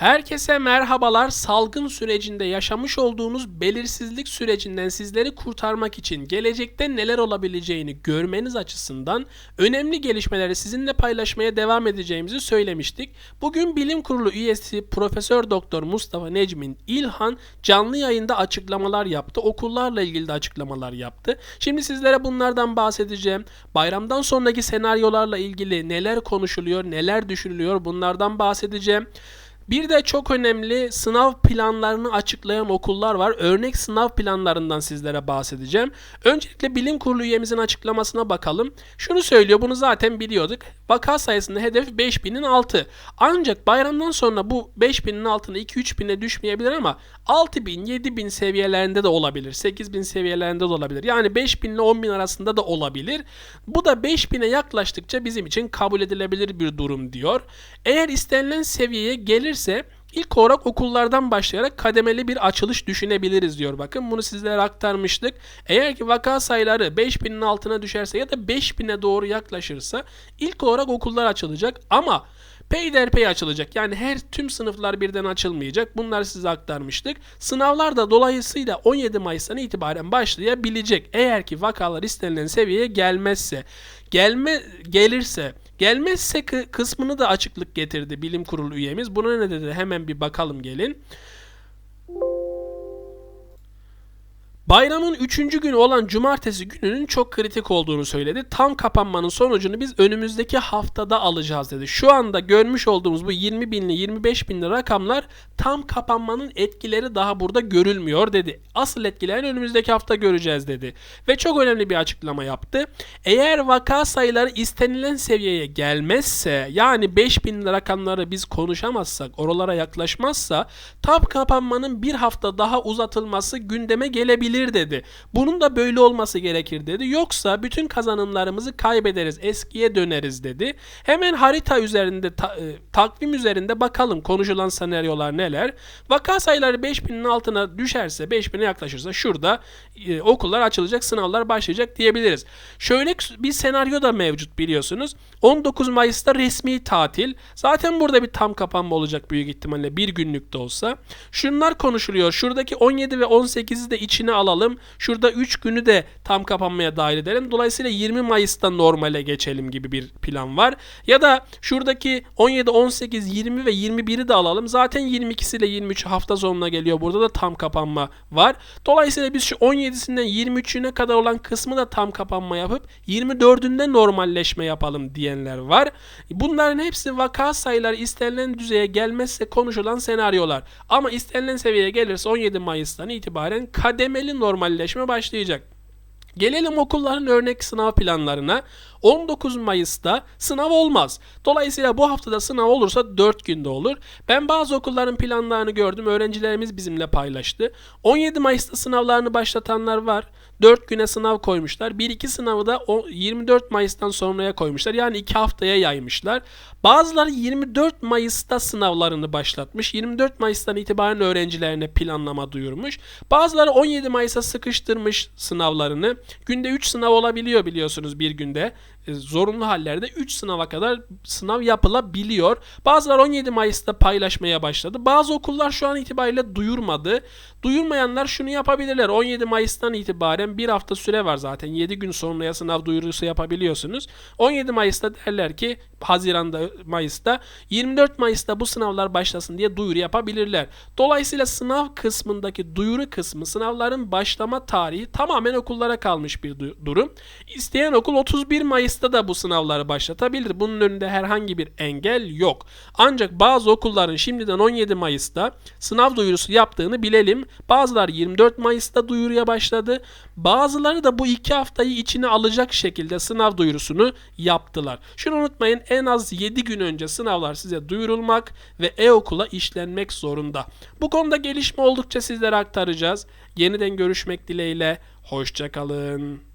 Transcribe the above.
Herkese merhabalar. Salgın sürecinde yaşamış olduğunuz belirsizlik sürecinden sizleri kurtarmak için gelecekte neler olabileceğini görmeniz açısından önemli gelişmeleri sizinle paylaşmaya devam edeceğimizi söylemiştik. Bugün Bilim Kurulu üyesi Profesör Doktor Mustafa Necmin İlhan canlı yayında açıklamalar yaptı. Okullarla ilgili de açıklamalar yaptı. Şimdi sizlere bunlardan bahsedeceğim. Bayramdan sonraki senaryolarla ilgili neler konuşuluyor, neler düşünülüyor bunlardan bahsedeceğim. Bir de çok önemli sınav planlarını açıklayan okullar var. Örnek sınav planlarından sizlere bahsedeceğim. Öncelikle bilim kurulu üyemizin açıklamasına bakalım. Şunu söylüyor bunu zaten biliyorduk. Vaka sayısında hedef 5000'in altı. Ancak bayramdan sonra bu 5000'in altına 2-3 bine düşmeyebilir ama 6000, 7000 seviyelerinde de olabilir. 8000 seviyelerinde de olabilir. Yani 5000 ile 10000 arasında da olabilir. Bu da 5000'e yaklaştıkça bizim için kabul edilebilir bir durum diyor. Eğer istenilen seviyeye gelirse ilk olarak okullardan başlayarak kademeli bir açılış düşünebiliriz diyor. Bakın bunu sizlere aktarmıştık. Eğer ki vaka sayıları 5000'in altına düşerse ya da 5000'e doğru yaklaşırsa ilk olarak okullar açılacak ama peyderpey açılacak. Yani her tüm sınıflar birden açılmayacak. Bunları size aktarmıştık. Sınavlar da dolayısıyla 17 Mayıs'tan itibaren başlayabilecek. Eğer ki vakalar istenilen seviyeye gelmezse. Gelme gelirse Gelmezse kısmını da açıklık getirdi bilim kurulu üyemiz. Buna ne dedi? Hemen bir bakalım gelin. Bayramın 3. günü olan cumartesi gününün çok kritik olduğunu söyledi. Tam kapanmanın sonucunu biz önümüzdeki haftada alacağız dedi. Şu anda görmüş olduğumuz bu 20 binli 25 binli rakamlar tam kapanmanın etkileri daha burada görülmüyor dedi. Asıl etkilerini önümüzdeki hafta göreceğiz dedi. Ve çok önemli bir açıklama yaptı. Eğer vaka sayıları istenilen seviyeye gelmezse yani 5 bin rakamları biz konuşamazsak oralara yaklaşmazsa tam kapanmanın bir hafta daha uzatılması gündeme gelebilir olabilir dedi. Bunun da böyle olması gerekir dedi. Yoksa bütün kazanımlarımızı kaybederiz, eskiye döneriz dedi. Hemen harita üzerinde, ta, e, takvim üzerinde bakalım konuşulan senaryolar neler. Vaka sayıları 5000'in altına düşerse, 5000'e yaklaşırsa şurada e, okullar açılacak, sınavlar başlayacak diyebiliriz. Şöyle bir senaryo da mevcut biliyorsunuz. 19 Mayıs'ta resmi tatil. Zaten burada bir tam kapanma olacak büyük ihtimalle bir günlük de olsa. Şunlar konuşuluyor. Şuradaki 17 ve 18'i de içine alalım. Şurada 3 günü de tam kapanmaya dahil edelim. Dolayısıyla 20 Mayıs'ta normale geçelim gibi bir plan var. Ya da şuradaki 17, 18, 20 ve 21'i de alalım. Zaten 22'si ile 23 hafta sonuna geliyor. Burada da tam kapanma var. Dolayısıyla biz şu 17'sinden 23'üne kadar olan kısmı da tam kapanma yapıp 24'ünde normalleşme yapalım diyenler var. Bunların hepsi vaka sayıları istenilen düzeye gelmezse konuşulan senaryolar. Ama istenilen seviyeye gelirse 17 Mayıs'tan itibaren kademeli kademeli normalleşme başlayacak. Gelelim okulların örnek sınav planlarına. 19 Mayıs'ta sınav olmaz. Dolayısıyla bu haftada sınav olursa 4 günde olur. Ben bazı okulların planlarını gördüm. Öğrencilerimiz bizimle paylaştı. 17 Mayıs'ta sınavlarını başlatanlar var. 4 güne sınav koymuşlar. 1-2 sınavı da 24 Mayıs'tan sonraya koymuşlar. Yani 2 haftaya yaymışlar. Bazıları 24 Mayıs'ta sınavlarını başlatmış. 24 Mayıs'tan itibaren öğrencilerine planlama duyurmuş. Bazıları 17 Mayıs'a sıkıştırmış sınavlarını. Günde 3 sınav olabiliyor biliyorsunuz bir günde. E, zorunlu hallerde 3 sınava kadar sınav yapılabiliyor. Bazılar 17 Mayıs'ta paylaşmaya başladı. Bazı okullar şu an itibariyle duyurmadı. Duyurmayanlar şunu yapabilirler. 17 Mayıs'tan itibaren bir hafta süre var zaten. 7 gün sonraya sınav duyurusu yapabiliyorsunuz. 17 Mayıs'ta derler ki Haziran'da Mayıs'ta 24 Mayıs'ta bu sınavlar başlasın diye duyuru yapabilirler. Dolayısıyla sınav kısmındaki duyuru kısmı sınavların başlama tarihi tamamen okullara kalmış bir durum. İsteyen okul 31 Mayıs'ta da bu sınavları başlatabilir. Bunun önünde herhangi bir engel yok. Ancak bazı okulların şimdiden 17 Mayıs'ta sınav duyurusu yaptığını bilelim. Bazıları 24 Mayıs'ta duyuruya başladı. Bazıları da bu iki haftayı içine alacak şekilde sınav duyurusunu yaptılar. Şunu unutmayın en az 7 gün önce sınavlar size duyurulmak ve e-okula işlenmek zorunda. Bu konuda gelişme oldukça sizlere aktaracağız. Yeniden görüşmek dileğiyle. Hoşçakalın.